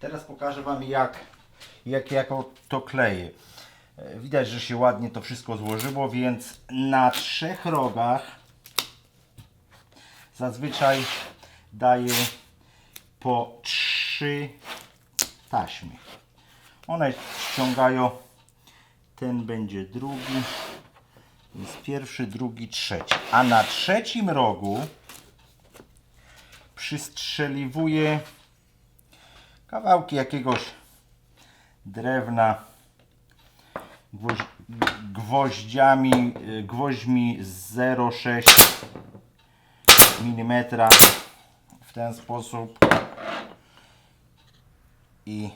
Teraz pokażę Wam jak, jak jako to kleję. E, Widać, że się ładnie to wszystko złożyło, więc na trzech rogach zazwyczaj daję po trzy taśmy. One ściągają, ten będzie drugi, jest pierwszy, drugi, trzeci. A na trzecim rogu przystrzeliwuję kawałki jakiegoś drewna gwoź, gwoździami, y, gwoźdźmi 0,6 mm w ten sposób. I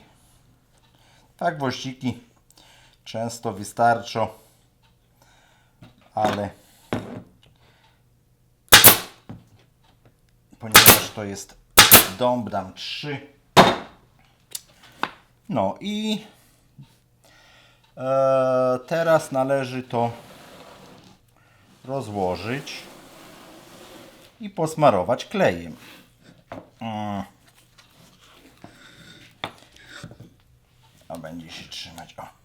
tak gwoździki często wystarczą ale ponieważ to jest dom, dam 3 no i e, teraz należy to rozłożyć i posmarować klejem. Mm. A będzie się trzymać. O.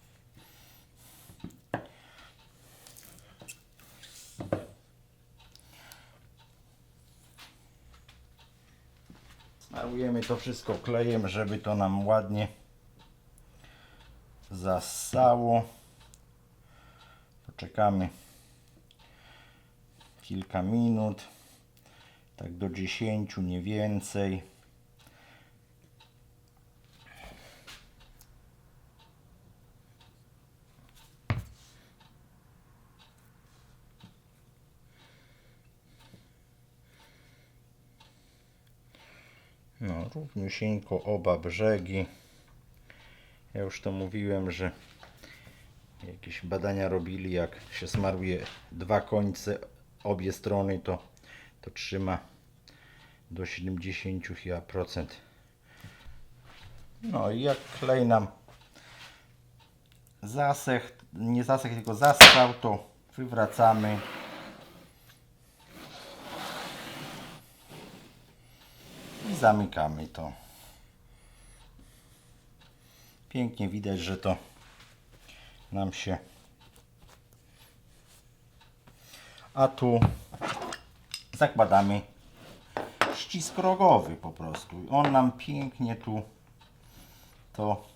To wszystko klejem, żeby to nam ładnie zassało. Poczekamy kilka minut, tak do 10, nie więcej. No, równiusieńko oba brzegi. Ja już to mówiłem, że jakieś badania robili, jak się smaruje dwa końce, obie strony, to, to trzyma do 70%. No i jak klej nam zasech, nie zasech, tylko zaschał, to wywracamy. I zamykamy to. Pięknie widać, że to nam się. A tu zakładamy ścisk rogowy po prostu. On nam pięknie tu to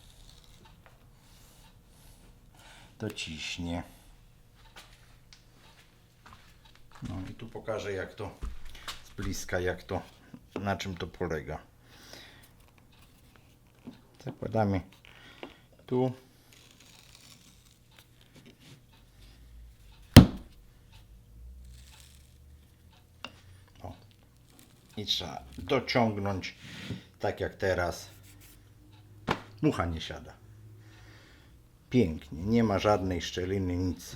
dociśnie. No i tu pokażę jak to z bliska, jak to, na czym to polega. Zakładamy tu. O. I trzeba dociągnąć tak jak teraz. Mucha nie siada. Pięknie, nie ma żadnej szczeliny, nic.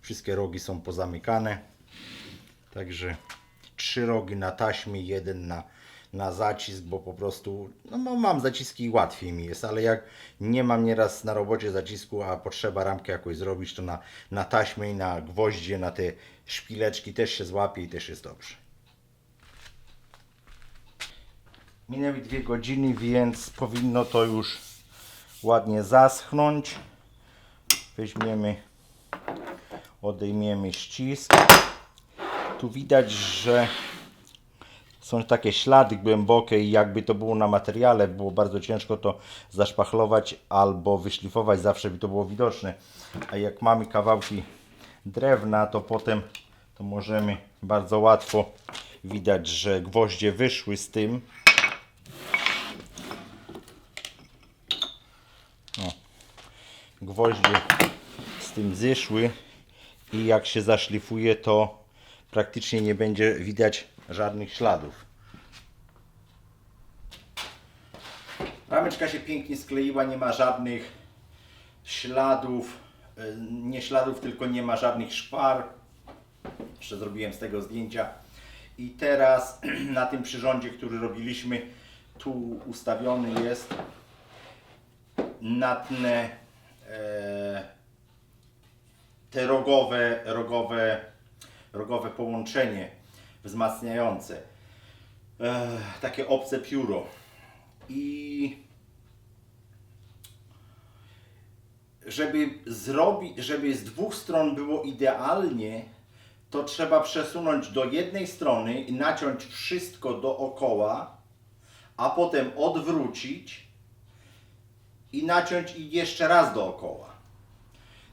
Wszystkie rogi są pozamykane. Także trzy rogi na taśmie, jeden na, na zacisk, bo po prostu no, mam- zaciski i łatwiej mi jest, ale jak nie mam nieraz na robocie zacisku, a potrzeba ramkę jakoś zrobić, to na, na taśmie i na gwoździe, na te szpileczki też się złapie i też jest dobrze. Minęły dwie godziny, więc powinno to już ładnie zaschnąć. Weźmiemy, odejmiemy ścisk. Tu widać, że są takie ślady głębokie i jakby to było na materiale, było bardzo ciężko to zaszpachlować albo wyszlifować, zawsze by to było widoczne. A jak mamy kawałki drewna, to potem to możemy bardzo łatwo widać, że gwoździe wyszły z tym. O, gwoździe z tym zeszły i jak się zaszlifuje, to praktycznie nie będzie widać żadnych śladów. Rameczka się pięknie skleiła, nie ma żadnych śladów, e, nie śladów, tylko nie ma żadnych szpar. Jeszcze zrobiłem z tego zdjęcia. I teraz na tym przyrządzie, który robiliśmy, tu ustawiony jest natnę e, te rogowe, rogowe, rogowe połączenie wzmacniające, Ech, takie obce pióro. I żeby zrobić, żeby z dwóch stron było idealnie, to trzeba przesunąć do jednej strony i naciąć wszystko dookoła, a potem odwrócić i naciąć i jeszcze raz dookoła.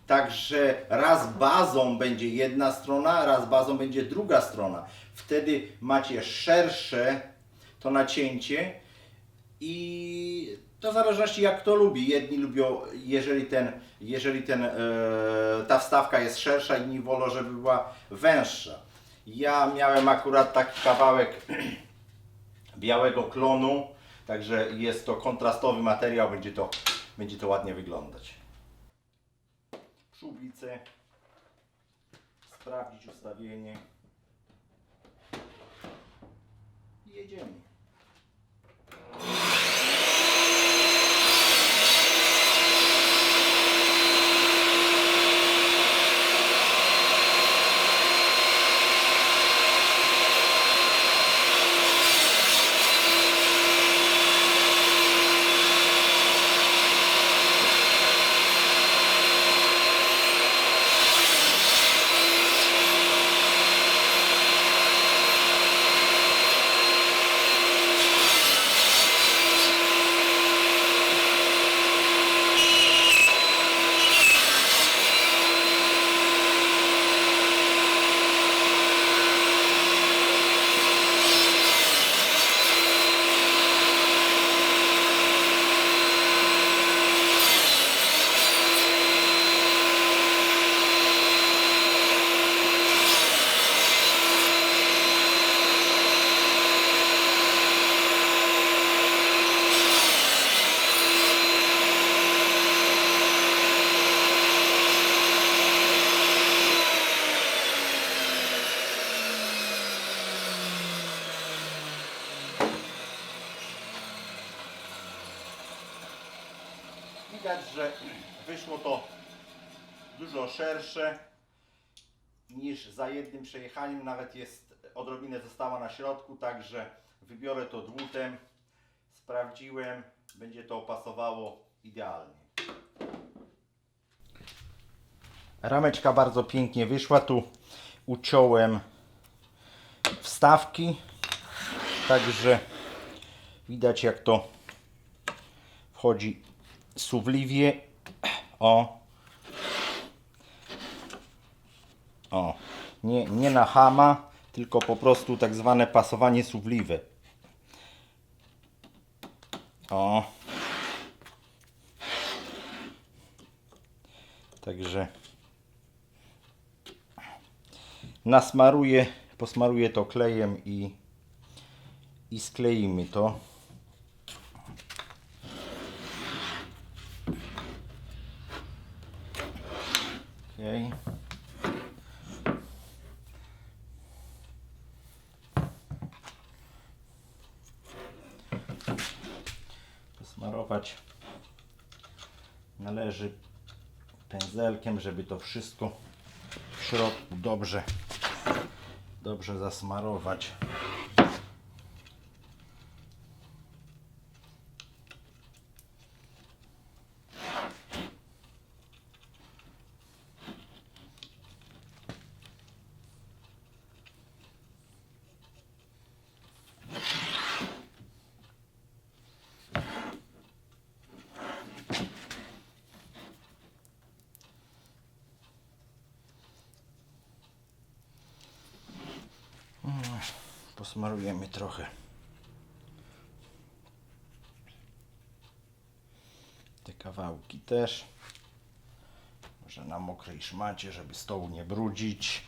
Także raz bazą będzie jedna strona, raz bazą będzie druga strona. Wtedy macie szersze to nacięcie i to w zależności jak kto lubi. Jedni lubią, jeżeli ten, jeżeli ten, e, ta wstawka jest szersza, inni wolą, żeby była węższa. Ja miałem akurat taki kawałek białego klonu, także jest to kontrastowy materiał, będzie to, będzie to ładnie wyglądać. Szublicę, sprawdzić ustawienie i jedziemy. Widać, że wyszło to dużo szersze niż za jednym przejechaniem. Nawet jest odrobinę została na środku, także wybiorę to dłutem. Sprawdziłem, będzie to pasowało idealnie. Rameczka bardzo pięknie wyszła. Tu uciąłem wstawki, także widać jak to wchodzi suwliwie. O. O. Nie, nie na hama, tylko po prostu tak zwane pasowanie suwliwe. O. Także nasmaruję, posmaruję to klejem i, i skleimy to. Okej. Posmarować należy pędzelkiem, żeby to wszystko w środku dobrze, dobrze zasmarować. Posmarujemy trochę. Te kawałki też. Może na mokrej szmacie, żeby stołu nie brudzić.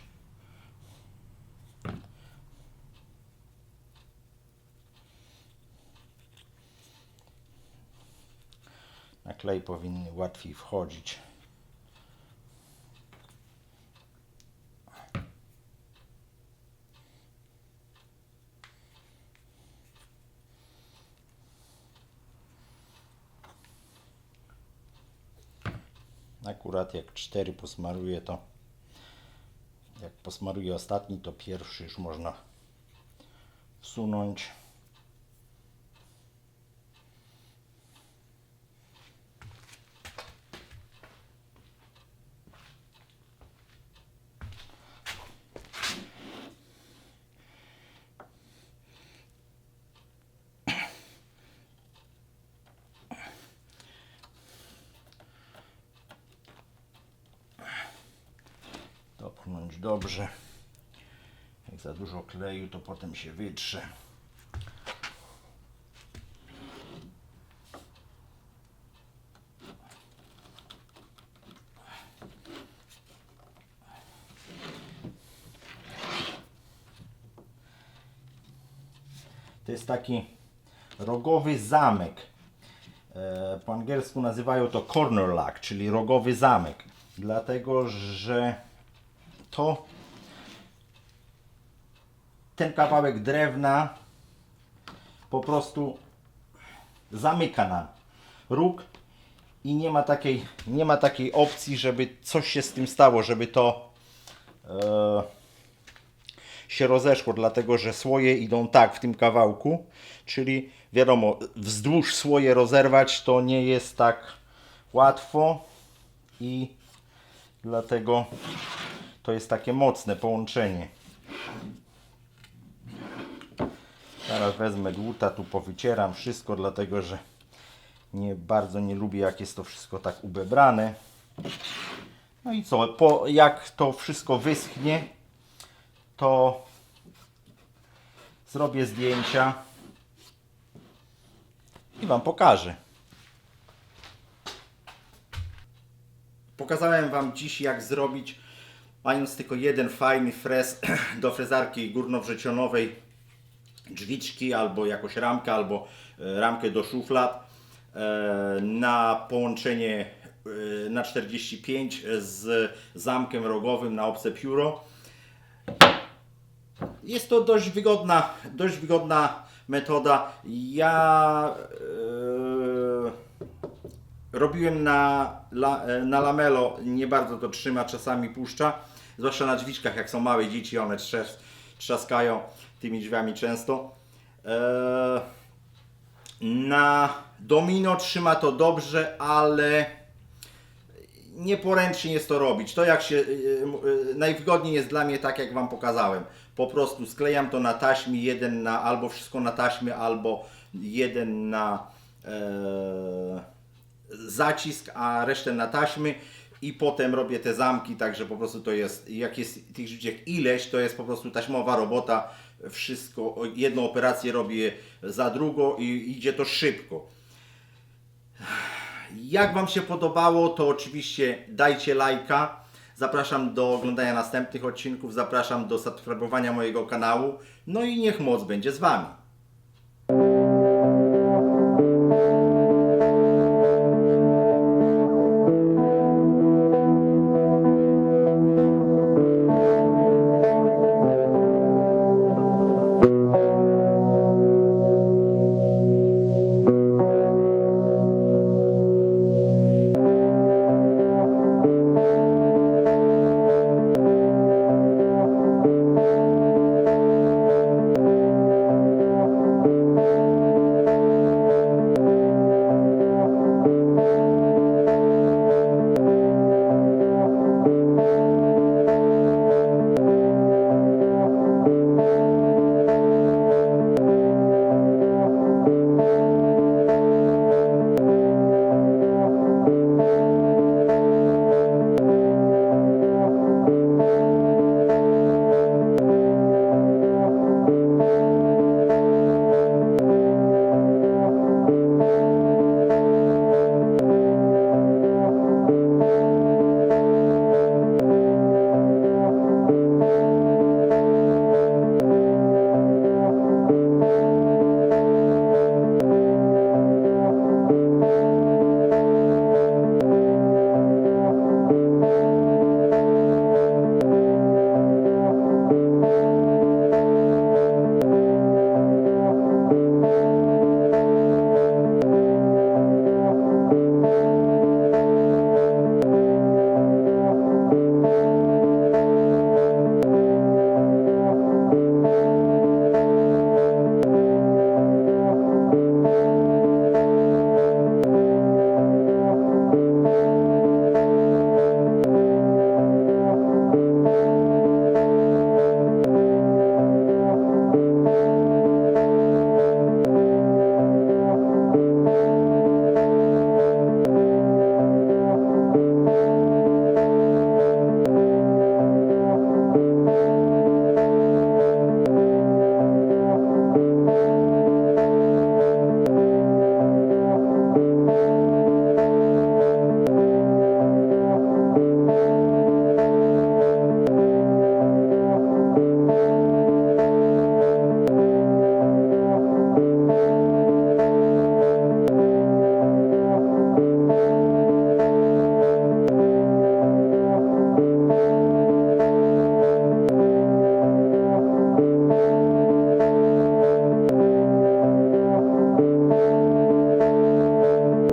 Na klej powinny łatwiej wchodzić. Akurat jak cztery posmaruję, to jak posmaruję ostatni, to pierwszy już można wsunąć. Dobrze. Jak za dużo kleju, to potem się wytrze. To jest taki rogowy zamek. E, Po angielsku nazywają to corner lock, czyli rogowy zamek. Dlatego, że to ten kawałek drewna po prostu zamyka nam róg i nie ma takiej, nie ma takiej opcji, żeby coś się z tym stało, żeby to e, się rozeszło, dlatego że słoje idą tak w tym kawałku, czyli wiadomo, wzdłuż słoje rozerwać to nie jest tak łatwo i dlatego to jest takie mocne połączenie. Teraz wezmę dłuta, tu powycieram wszystko, dlatego że nie bardzo nie lubię jak jest to wszystko tak ubebrane. No i co, po, jak to wszystko wyschnie, to zrobię zdjęcia i Wam pokażę. Pokazałem Wam dziś jak zrobić, mając tylko jeden fajny frez do frezarki górnowrzecionowej, drzwiczki albo jakąś ramkę, albo e, ramkę do szuflad e, na połączenie e, na 45 z zamkiem rogowym na obce pióro. Jest to dość wygodna, dość wygodna metoda. Ja e, robiłem na, la, na lamelo, nie bardzo to trzyma, czasami puszcza. Zwłaszcza na drzwiczkach, jak są małe dzieci, one trzas, trzaskają tymi drzwiami często. E, na domino trzyma to dobrze, ale nieporęcznie jest to robić. To jak się y, y, najwygodniej jest dla mnie tak jak Wam pokazałem. Po prostu sklejam to na taśmie, jeden na albo wszystko na taśmie, albo jeden na e, zacisk, a resztę na taśmy i potem robię te zamki, także po prostu to jest, jak jest tych życiek ileś, to jest po prostu taśmowa robota, wszystko, jedną operację robię za drugą i idzie to szybko. Jak Wam się podobało, to oczywiście dajcie lajka. Zapraszam do oglądania następnych odcinków, zapraszam do subskrybowania mojego kanału. No i niech moc będzie z Wami.